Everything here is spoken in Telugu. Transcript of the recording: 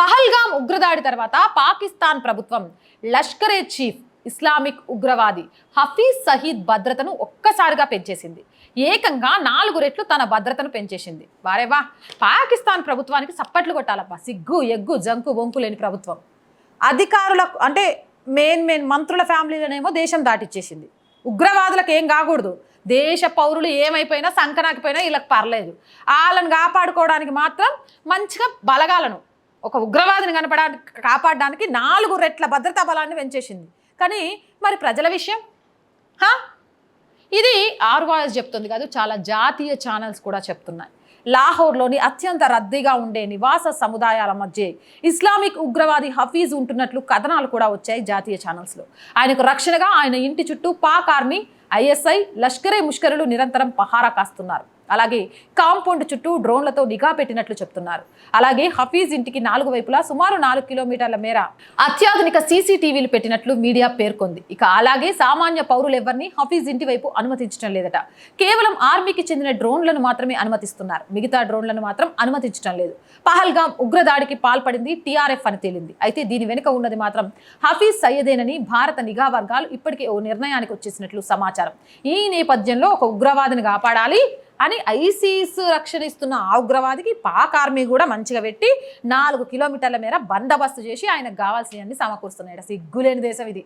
పహల్గామ్ ఉగ్రదాడి తర్వాత పాకిస్తాన్ ప్రభుత్వం లష్కరే చీఫ్ ఇస్లామిక్ ఉగ్రవాది హఫీజ్ సహీద్ భద్రతను ఒక్కసారిగా పెంచేసింది. ఏకంగా నాలుగు రెట్లు తన భద్రతను పెంచేసింది. వారేవా పాకిస్తాన్ ప్రభుత్వానికి సప్పట్లు కొట్టాలబ్బా. సిగ్గు ఎగ్గు జంకు బొంకు లేని ప్రభుత్వం. అధికారులకు అంటే మెయిన్ మెయిన్ మంత్రుల ఫ్యామిలీలనేమో దేశం దాటిచ్చేసింది. ఉగ్రవాదులకు ఏం కాకూడదు. దేశ పౌరులు ఏమైపోయినా సంకనాకిపోయినా వీళ్ళకి పర్లేదు. వాళ్ళని కాపాడుకోవడానికి మాత్రం మంచిగా బలగాలను. ఒక ఉగ్రవాదిని కనపడా కాపాడడానికి నాలుగు రెట్ల భద్రతా బలాన్ని పెంచేసింది కానీ మరి ప్రజల విషయం? ఇది ఆర్ వాయిస్ చెప్తుంది కాదు చాలా జాతీయ ఛానల్స్ కూడా చెప్తున్నాయి. లాహోర్లోని అత్యంత రద్దీగా ఉండే నివాస సముదాయాల మధ్య ఇస్లామిక్ ఉగ్రవాది హఫీజ్ ఉంటున్నట్లు కథనాలు కూడా వచ్చాయి జాతీయ ఛానల్స్లో. ఆయనకు రక్షణగా ఆయన ఇంటి చుట్టూ పాక్ ఆర్మీ ఐఎస్ఐ లష్కరే ముష్కరులు నిరంతరం పహారా కాస్తున్నారు. అలాగే కాంపౌండ్ చుట్టూ డ్రోన్లతో నిఘా పెట్టినట్లు చెప్తున్నారు. అలాగే హఫీజ్ ఇంటికి నాలుగు వైపులా సుమారు నాలుగు కిలోమీటర్ల మేర అత్యాధునిక సీసీటీవీలు పెట్టినట్లు మీడియా పేర్కొంది. ఇక అలాగే సామాన్య పౌరులు ఎవరిని హఫీజ్ ఇంటి వైపు అనుమతించడం లేదట. కేవలం ఆర్మీకి చెందిన డ్రోన్లను మాత్రమే అనుమతిస్తున్నారు. మిగతా డ్రోన్లను మాత్రం అనుమతించడం లేదు. పహల్గాం ఉగ్రదాడికి పాల్పడింది టీఆర్ఎఫ్ అని తేలింది. అయితే దీని వెనుక ఉన్నది మాత్రం హఫీజ్ సయ్యదేనని భారత నిఘా వర్గాలు ఇప్పటికే ఓ నిర్ణయానికి వచ్చేసినట్లు సమాచారం. ఈ నేపథ్యంలో ఒక ఉగ్రవాదిని కాపాడాలి అని ఐసీస్ రక్షణ ఇస్తున్న ఆ ఉగ్రవాదికి పాక్ ఆర్మీ కూడా మంచిగా పెట్టి నాలుగు కిలోమీటర్ల మేర బందోబస్తు చేసి ఆయనకు కావాల్సినవన్నీ సమకూరుస్తున్నాయి సిగ్గులేని దేశం ఇది.